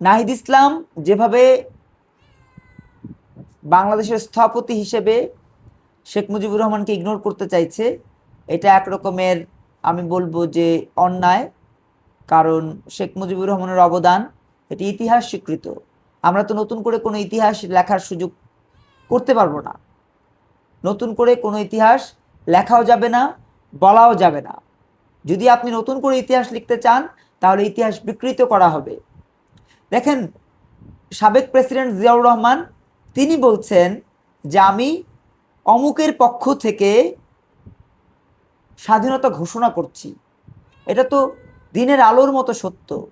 নাহিদ ইসলাম যেভাবে বাংলাদেশের স্থপতি হিসেবে শেখ মুজিবুর রহমানকে ইগনোর করতে চাইছে, এটা এক রকমের, আমি বলব যে, অন্যায়, কারণ শেখ মুজিবুর রহমানের অবদান এটি ইতিহাস স্বীকৃত আমরা তো নতুন করে কোনো ইতিহাস লেখার সুযোগ করতে পারব না। নতুন করে কোনো ইতিহাস লেখাও যাবে না, বলাও যাবে না। যদি আপনি নতুন করে ইতিহাস লিখতে চান, তাহলে ইতিহাস বিকৃত করা হবে। দেখেন, সাবেক প্রেসিডেন্ট জিয়াউর রহমান, তিনি বলছেন যে আমি অমুকের পক্ষ থেকে স্বাধীনতা ঘোষণা করছি। এটা তো দিনের আলোর মতো সত্য।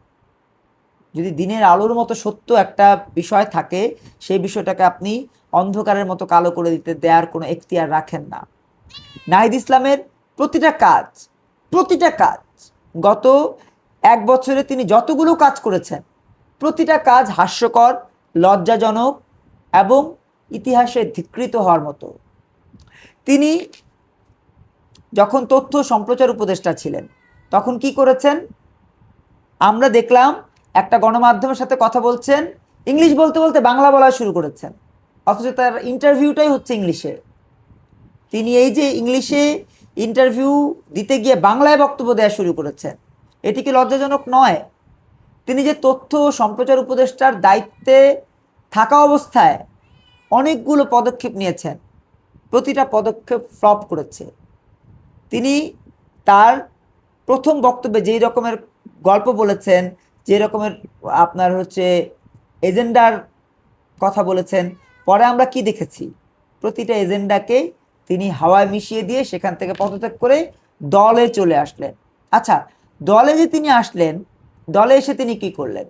যদি দিনের আলোর মতো সত্য একটা বিষয় থাকে, সেই বিষয়টাকে আপনি অন্ধকারের মতো কালো করে দিতে দেওয়ার কোনো এখতিয়ার রাখেন না। নাহিদ ইসলামের প্রতিটা কাজ প্রতিটা কাজ, গত এক বছরে তিনি যতগুলো কাজ করেছেন, প্রতিটা কাজ হাস্যকর, লজ্জাজনক এবং ইতিহাসে ধিকৃত হওয়ার মতো। তিনি যখন তথ্য সম্প্রচার উপদেষ্টা ছিলেন, তখন কি করেছেন? আমরা দেখলাম একটা গণমাধ্যমের সাথে কথা বলছেন, ইংলিশ বলতে বলতে বাংলা বলা শুরু করেছেন। অথচ তার ইন্টারভিউটাই হচ্ছে ইংলিশে। তিনি এই যে ইংলিশে ইন্টারভিউ দিতে গিয়ে বাংলায় বক্তব্য দেওয়া শুরু করেছেন। এটি কি লজ্জাজনক নয়? তিনি যে তথ্য সম্প্রচার উপদেষ্টার দায়িত্বে থাকা অবস্থায় অনেকগুলো পদক্ষেপ নিয়েছেন। প্রতিটা পদক্ষেপ ফ্লপ করেছে। তিনি তার প্রথম বক্তব্যে যেই রকমের গল্প বলেছেন, যে রকমের আপনার হচ্ছে এজেন্ডার কথা বলেছেন, পরে আমরা কি দেখেছি? প্রতিটা এজেন্ডাকে তিনি হাওয়ায় মিশিয়ে দিয়ে সেখান থেকে পদত্যাগ করে দলে চলে আসলেন। আচ্ছা দলে যে তিনি আসলেন, দলে এসে তিনি কি করলেন?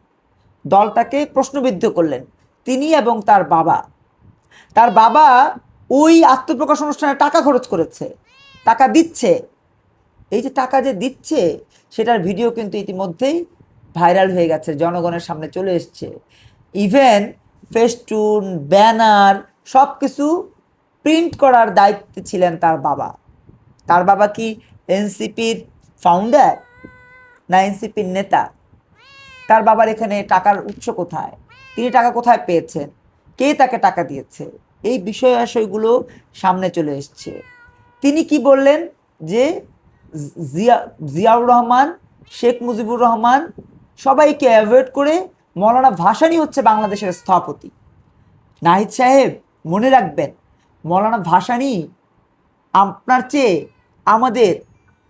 দলটাকে প্রশ্নবিদ্ধ করলেন তিনি এবং তার বাবা। তার বাবা ওই আত্মপ্রকাশ অনুষ্ঠানে টাকা খরচ করেছে, টাকা দিচ্ছে। এই যে টাকা যে দিচ্ছে, সেটার ভিডিও কিন্তু ইতিমধ্যেই ভাইরাল হয়ে গেছে, জনগণের সামনে চলে এসছে। ইভেন ফেস্টুন, ব্যানার সব কিছু প্রিন্ট করার দায়িত্বে ছিলেন তার বাবা। তার বাবা কি এনসিপির ফাউন্ডার না এনসিপির নেতা? তার বাবার এখানে টাকার উৎস কোথায়? তিনি টাকা কোথায় পেয়েছেন? কে তাকে টাকা দিয়েছে? এই বিষয় আশয়গুলো সামনে চলে এসছে। তিনি কি বললেন? যে জিয়া, জিয়াউর রহমান, শেখ মুজিবুর রহমান সবাইকে অ্যাভয়েড করে মৌলানা ভাসানী হচ্ছে বাংলাদেশের স্থপতি। নাহিদ সাহেব, মনে রাখবেন মৌলানা ভাসানী আপনার চেয়ে আমাদের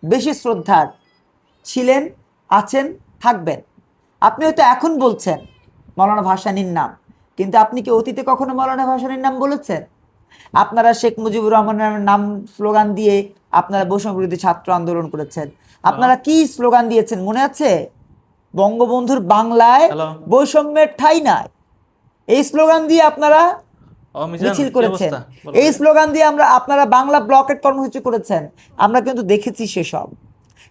বেশি শ্রদ্ধার ছিলেন আছেন থাকবেন। আপনি হয়তো এখন বলছেন মৌলানা ভাসানীর নাম কিন্তু আপনি কি অতীতে কখনো মৌলানা ভাসানীর নাম বলেছেন? আপনারা শেখ মুজিবুর রহমানের নাম স্লোগান দিয়ে আপনারা বৈষম্য বিরোধী ছাত্র আন্দোলন করেছেন। আপনারা কি স্লোগান দিয়েছেন মনে আছে? বঙ্গবন্ধুর বাংলায় বৈষম্যের ঠাই নাই। এই স্লোগান দিয়ে আপনারা মিছিল করেছেন। এই স্লোগান দিয়ে আমরা আপনারা বাংলা ব্লকেট কর্মসূচি করেছেন। আমরা কিন্তু দেখেছি সেসব।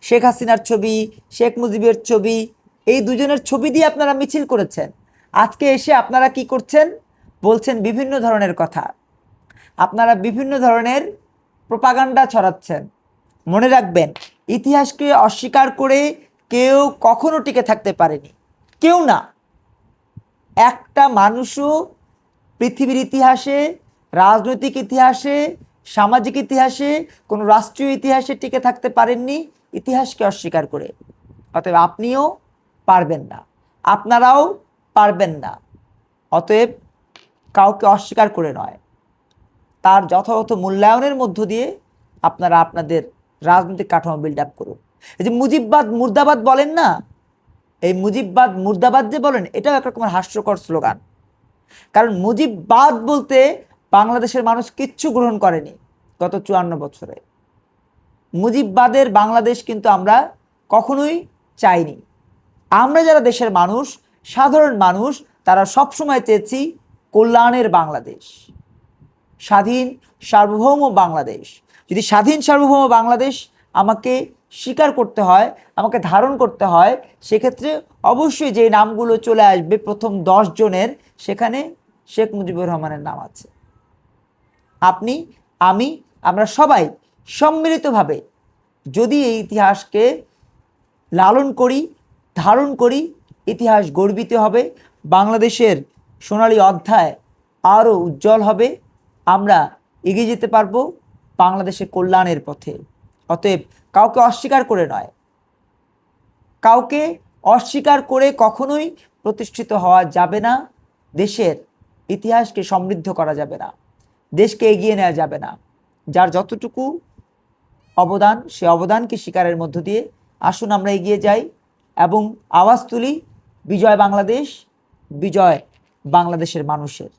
শেখ হাসিনার ছবি শেখ মুজিবের ছবি এই দুজনের ছবি দিয়ে আপনারা মিছিল করেছেন। আজকে এসে আপনারা কি করছেন? বলছেন বিভিন্ন ধরনের কথা। আপনারা বিভিন্ন ধরনের প্রপাগান্ডা ছড়াচ্ছেন। মনে রাখবেন ইতিহাসকে অস্বীকার করে কেউ কখনো টিকে থাকতে পারেনি। কেউ না। একটা মানুষও পৃথিবীর ইতিহাসে, রাজনৈতিক ইতিহাসে, সামাজিক ইতিহাসে কোনো রাষ্ট্রীয় ইতিহাসে টিকে থাকতে পারেননি, ইতিহাসকে অস্বীকার করে। অতএব আপনিও পারবেন না। আপনারাও পারবেন না। অতএব কাউকে অস্বীকার করে নয়। তার যথাযথ মূল্যায়নের মধ্য দিয়ে আপনারা আপনাদের রাজনৈতিক কাঠামো বিল্ড আপ করুন। এই যে মুজিববাদ, মুর্দাবাদ বলেন না? এই মুজিববাদ, মুর্দাবাদ যে বলেন, এটাও এক রকমের হাস্যকর স্লোগান। কারণ মুজিববাদ বলতে বাংলাদেশের মানুষ কিচ্ছু গ্রহণ করেনি গত চুয়ান্ন বছরে। মুজিববাদের বাংলাদেশ কিন্তু আমরা কখনোই চাইনি। আমরা যারা দেশের মানুষ, সাধারণ মানুষ, তারা সবসময় চেয়েছি কল্যাণের বাংলাদেশ। স্বাধীন সার্বভৌম বাংলাদেশ। যদি স্বাধীন সার্বভৌম বাংলাদেশ আমাকে স্বীকার করতে হয়, আমাকে ধারণ করতে হয়, সেক্ষেত্রে অবশ্যই যে নামগুলো চলে আসবে, প্রথম দশ জনের, সেখানে শেখ মুজিবুর রহমানের নাম আছে। আপনি, আমি, আমরা সবাই সম্মিলিতভাবে যদি এই ইতিহাসকে লালন করি, ধারণ করি, ইতিহাস গর্বিত হবে, বাংলাদেশের সোনালী অধ্যায় আরও উজ্জ্বল হবে, আমরা এগিয়ে যেতে পারব বাংলাদেশের কল্যাণের পথে। অতএব কাউকে অস্বীকার করে নয়। কাউকে অস্বীকার করে কখনোই প্রতিষ্ঠিত হওয়া যাবে না। দেশের ইতিহাসকে সমৃদ্ধ করা যাবে না। দেশকে এগিয়ে নেওয়া যাবে না। যার যতটুকু অবদান, সে অবদানকে স্বীকারের মধ্য দিয়ে আসুন আমরা এগিয়ে যাই এবং আওয়াজ তুলি বিজয় বাংলাদেশ, বিজয় বাংলাদেশের মানুষের।